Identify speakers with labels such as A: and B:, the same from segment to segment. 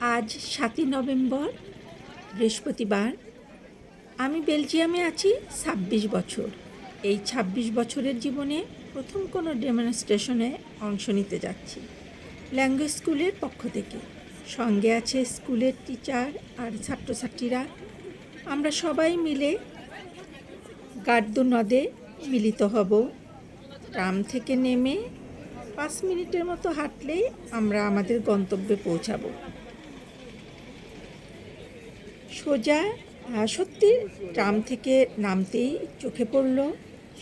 A: আজ সাতই নভেম্বর, বৃহস্পতিবার। আমি বেলজিয়ামে আছি ছাব্বিশ বছর। এই ছাব্বিশ বছরের জীবনে প্রথম কোনো ডেমনস্ট্রেশনে অংশ নিতে যাচ্ছি। ল্যাঙ্গুয়েজ স্কুলের পক্ষ থেকে। সঙ্গে আছে স্কুলের টিচার আর ছাত্রছাত্রীরা। আমরা সবাই মিলে গার্দু নদে মিলিত হব। ট্রাম থেকে নেমে পাঁচ মিনিটের মতো হাঁটলেই আমরা আমাদের গন্তব্যে পৌঁছাবো। সোজা সত্যি ট্রাম থেকে নামতেই চোখে পড়ল।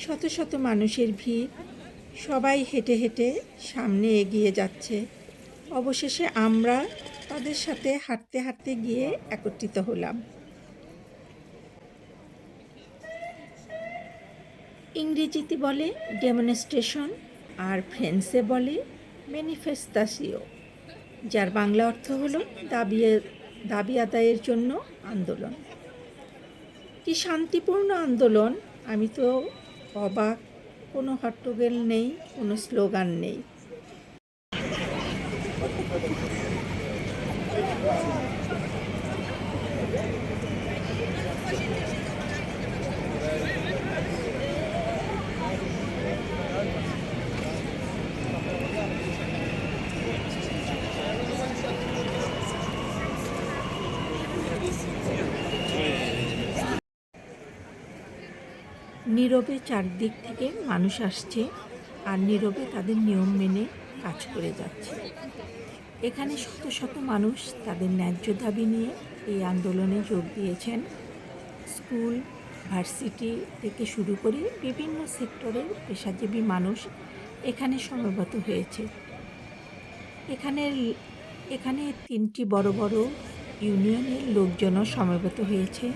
A: শত শত মানুষের ভিড়, সবাই হেঁটে হেঁটে সামনে এগিয়ে যাচ্ছে। অবশেষে আমরা তাদের সাথে হাঁটতে হাঁটতে গিয়ে একত্রিত হলাম। ইংরেজিতে বলে ডেমনস্ট্রেশন আর ফ্রেন্সে বলে ম্যানিফেস্তাসিও, যার বাংলা অর্থ হলো দাবি দাবি আদায়ের জন্য আন্দোলন। কি শান্তিপূর্ণ আন্দোলন? আমি তো অবাক। কোনো হট্টগোল নেই, কোনো স্লোগান নেই। নীরবে চারদিক থেকে মানুষ আসছে আর নীরবে তাদের নিয়ম মেনে কাজ করে যাচ্ছে। এখানে শত শত মানুষ তাদের ন্যায্য দাবি নিয়ে এই আন্দোলনে যোগ দিয়েছেন। স্কুল, ভার্সিটি থেকে শুরু করে বিভিন্ন সেক্টরের পেশাজীবী মানুষ এখানে সমবেত হয়েছে। এখানে এখানে তিনটি বড় বড় ইউনিয়নের লোকজনও সমবেত হয়েছে।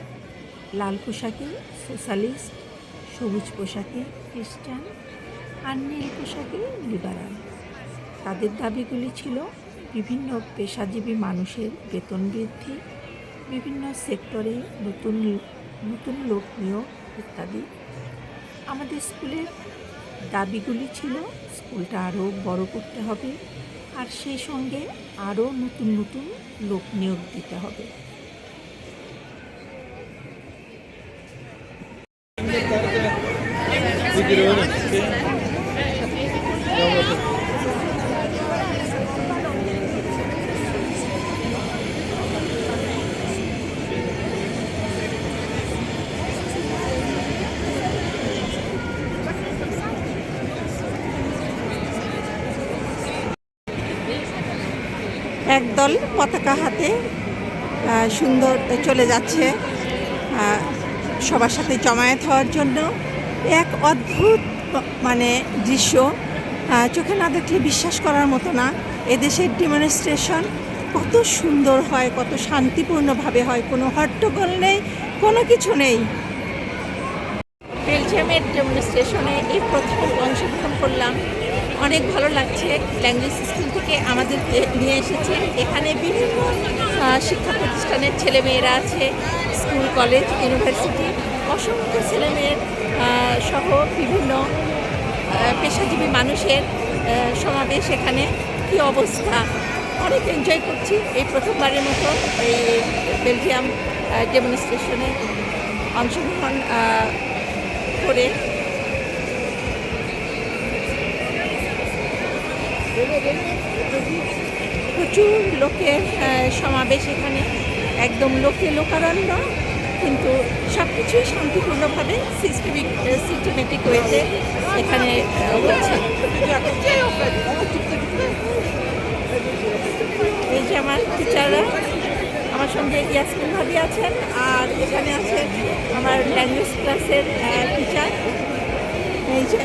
A: লাল পোশাকে সোশ্যালিস্ট সবুজ পোশাকে খ্রিস্টান আর নীল পোশাকে লিবারাল। তাদের দাবিগুলি ছিল বিভিন্ন পেশাজীবী মানুষের বেতন বৃদ্ধি, বিভিন্ন সেক্টরে নতুন নতুন লোক নিয়োগ ইত্যাদি। আমাদের স্কুলের দাবিগুলি ছিল স্কুলটা আরও বড় করতে হবে আর সেই সঙ্গে আরও নতুন নতুন লোক নিয়োগ দিতে হবে। একদল পতাকা হাতে সুন্দর চলে যাচ্ছে সবার সাথে জমায়েত হওয়ার জন্য। অদ্ভুত মানে দৃশ্য চোখে না দেখলে বিশ্বাস করার মতো না। এদেশের ডেমনস্ট্রেশন কত সুন্দর হয়, কত শান্তিপূর্ণভাবে হয়, কোনো হট্টগোল নেই, কোনো কিছু নেই। বেলজিয়ামের ডেমনস্ট্রেশনে এই প্রথম অংশগ্রহণ করলাম। অনেক ভালো লাগছে ল্যাঙ্গুয়েজ স্কুল থেকে আমাদেরকে নিয়ে এসেছে। এখানে বিভিন্ন শিক্ষা প্রতিষ্ঠানের ছেলেমেয়েরা আছে, স্কুল, কলেজ ইউনিভার্সিটি অসংখ্য ছেলেমেয়ের সহ বিভিন্ন পেশাজীবী মানুষের সমাবেশ এখানে। কি অবস্থা? অনেক এনজয় করছি এই প্রথমবারের মতো এই বেলজিয়াম ডেমনস্ট্রেশনে অংশগ্রহণ করে। প্রচুর লোকের সমাবেশ এখানে। একদম লোকে লোকারণ্য। কিন্তু সব কিছুই শান্তিপূর্ণভাবে সিস্টেমিক সিস্টেমেটিক ওয়েতে এখানে হচ্ছে। এই যে আমার টিচাররা, আমার সঙ্গে ইয়াসমিন ভাবি আছেন, আর এখানে আছে আমার ল্যাঙ্গুয়েজ ক্লাসের টিচার এই যে,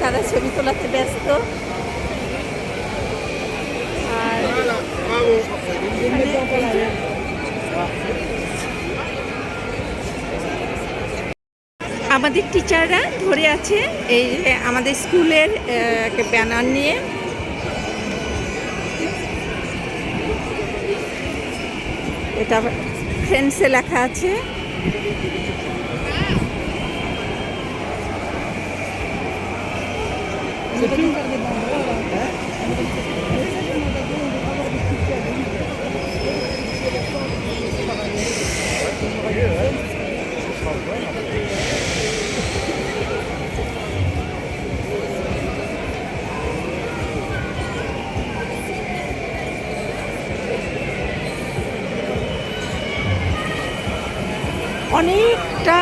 A: তারা ছবি তোলাতে ব্যস্ত আর এখানে এই যে আমাদের টিচাররা ধরে আছে এই আমাদের স্কুলের ব্যানার নিয়ে। এটা ফ্রেন্ডসে লেখা আছে। অনেকটা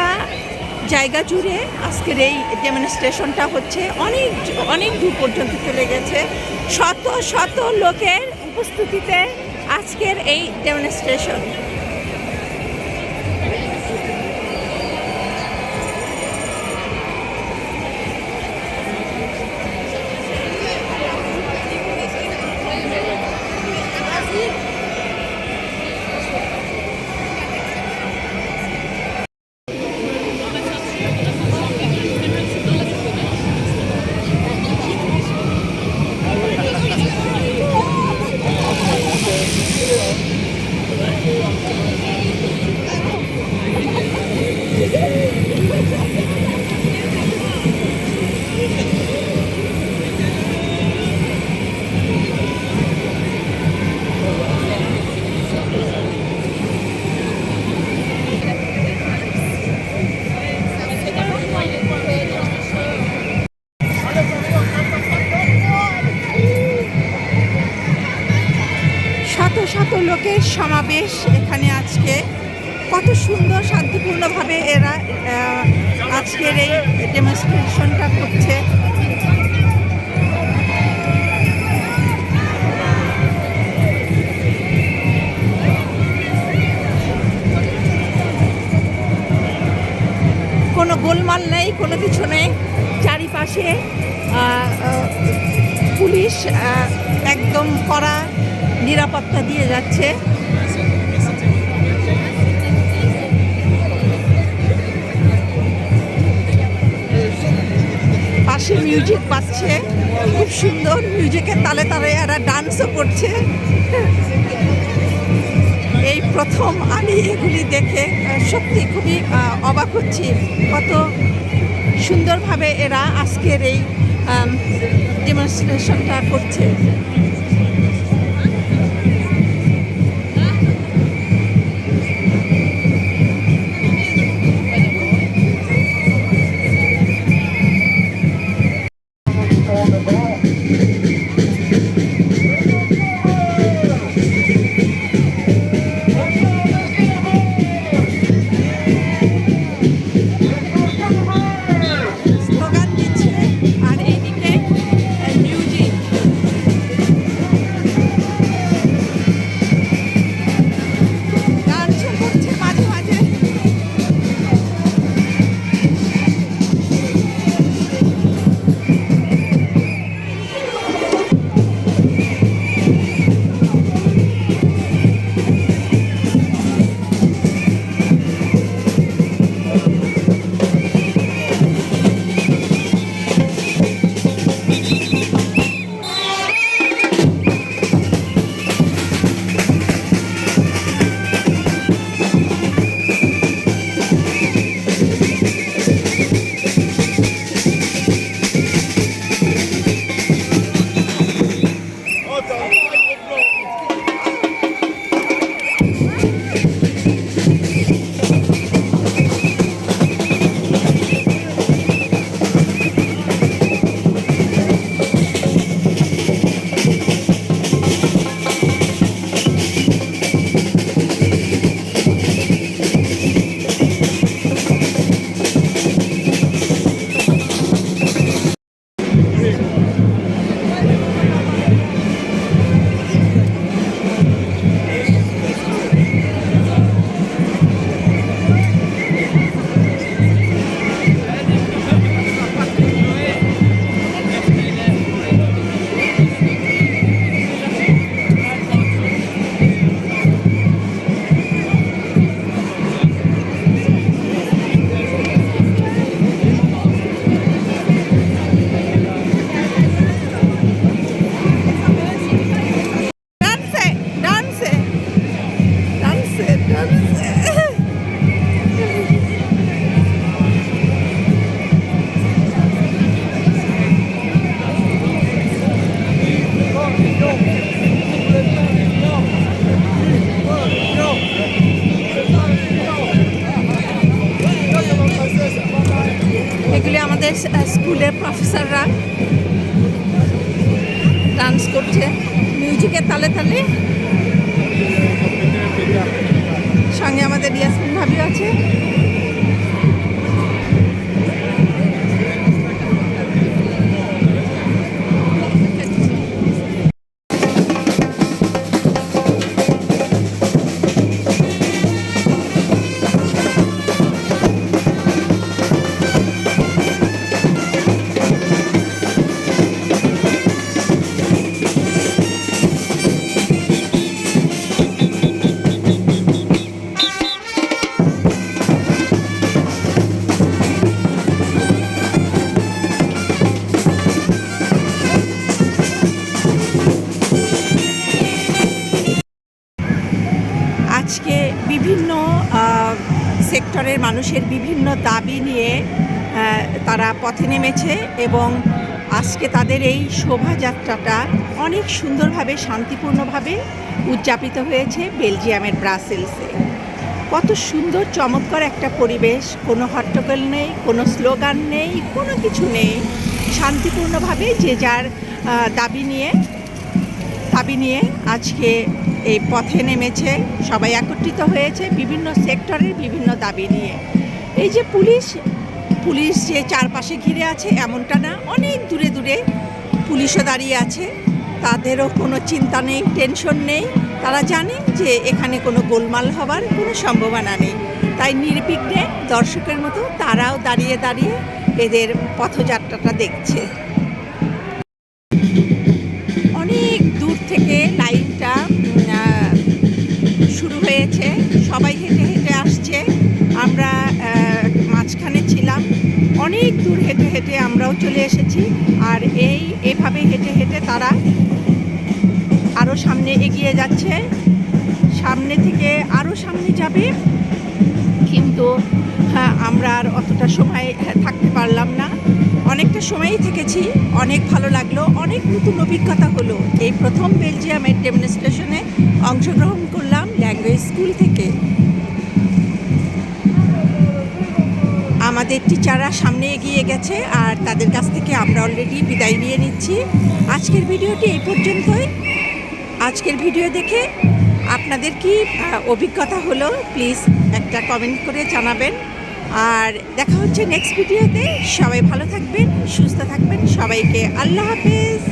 A: জায়গা জুড়ে আজকের এই ডেমনস্ট্রেশনটা হচ্ছে অনেক অনেক দূর পর্যন্ত চলে গেছে। শত শত লোকের উপস্থিতিতে আজকের এই ডেমনস্ট্রেশন সমাবেশ এখানে আজকে কত সুন্দর শান্তিপূর্ণভাবে এরা আজকের এই ডেমনস্ট্রেশনটা করছে। কোনো গোলমাল নেই, কোনো কিছু নেই। চারিপাশে পুলিশ একদম কড়া নিরাপত্তা দিয়ে যাচ্ছে। পাশে মিউজিক পাচ্ছে খুব সুন্দর মিউজিকের তালে তালে এরা ডান্সও করছে। এই প্রথম আমি এগুলি দেখে সত্যি খুবই অবাক হচ্ছি কত সুন্দরভাবে এরা আজকের এই ডেমনস্ট্রেশনটা করছে। সঙ্গে আমাদের ইয়াসমিন ভাবি আছে। সেক্টরের মানুষের বিভিন্ন দাবি নিয়ে তারা পথে নেমেছে এবং আজকে তাদের এই শোভাযাত্রাটা অনেক সুন্দরভাবে, শান্তিপূর্ণভাবে উদযাপিত হয়েছে বেলজিয়ামের ব্রাসেলসে। কত সুন্দর, চমৎকার একটা পরিবেশ। কোনো হট্টগোল নেই, কোনো স্লোগান নেই, কোনো কিছু নেই। শান্তিপূর্ণভাবে যে যার দাবি নিয়ে দাবি নিয়ে আজকে এই পথে নেমেছে। সবাই একত্রিত হয়েছে বিভিন্ন সেক্টরের বিভিন্ন দাবি নিয়ে। এই যে পুলিশ পুলিশ যে চারপাশে ঘিরে আছে এমনটা না, অনেক দূরে দূরে পুলিশও দাঁড়িয়ে আছে। তাদেরও কোনো চিন্তা নেই, টেনশন নেই। তারা জানেন যে এখানে কোনো গোলমাল হবার কোনো সম্ভাবনা নেই। তাই নির্বিঘ্নে দর্শকের মতো তারাও দাঁড়িয়ে দাঁড়িয়ে এদের পথযাত্রাটা দেখছে। আমরাও চলে এসেছি। আর এই এভাবে হেঁটে হেঁটে তারা আরও সামনে এগিয়ে যাচ্ছে। সামনে থেকে আরও সামনে যাবে। কিন্তু হ্যাঁ আমরা আর অতটা সময় হ্যাঁ, থাকতে পারলাম না। অনেকটা সময়ই থেকেছি। অনেক ভালো লাগল। অনেক নতুন অভিজ্ঞতা হলো। এই প্রথম বেলজিয়ামের ডেমনস্ট্রেশনে অংশগ্রহণ করলাম ল্যাঙ্গুয়েজ স্কুল থেকে। আমাদের টিচাররা সামনে এগিয়ে গেছে আর তাদের কাছ থেকে আমরা অলরেডি বিদায় নিয়ে নিচ্ছি। আজকের ভিডিওটি এই পর্যন্তই। আজকের ভিডিও দেখে আপনাদের কি অভিজ্ঞতা হলো প্লিজ একটা কমেন্ট করে জানাবেন। আর দেখা হচ্ছে নেক্সট ভিডিওতে সবাই ভালো থাকবেন, সুস্থ থাকবেন। সবাইকে আল্লাহ হাফেজ।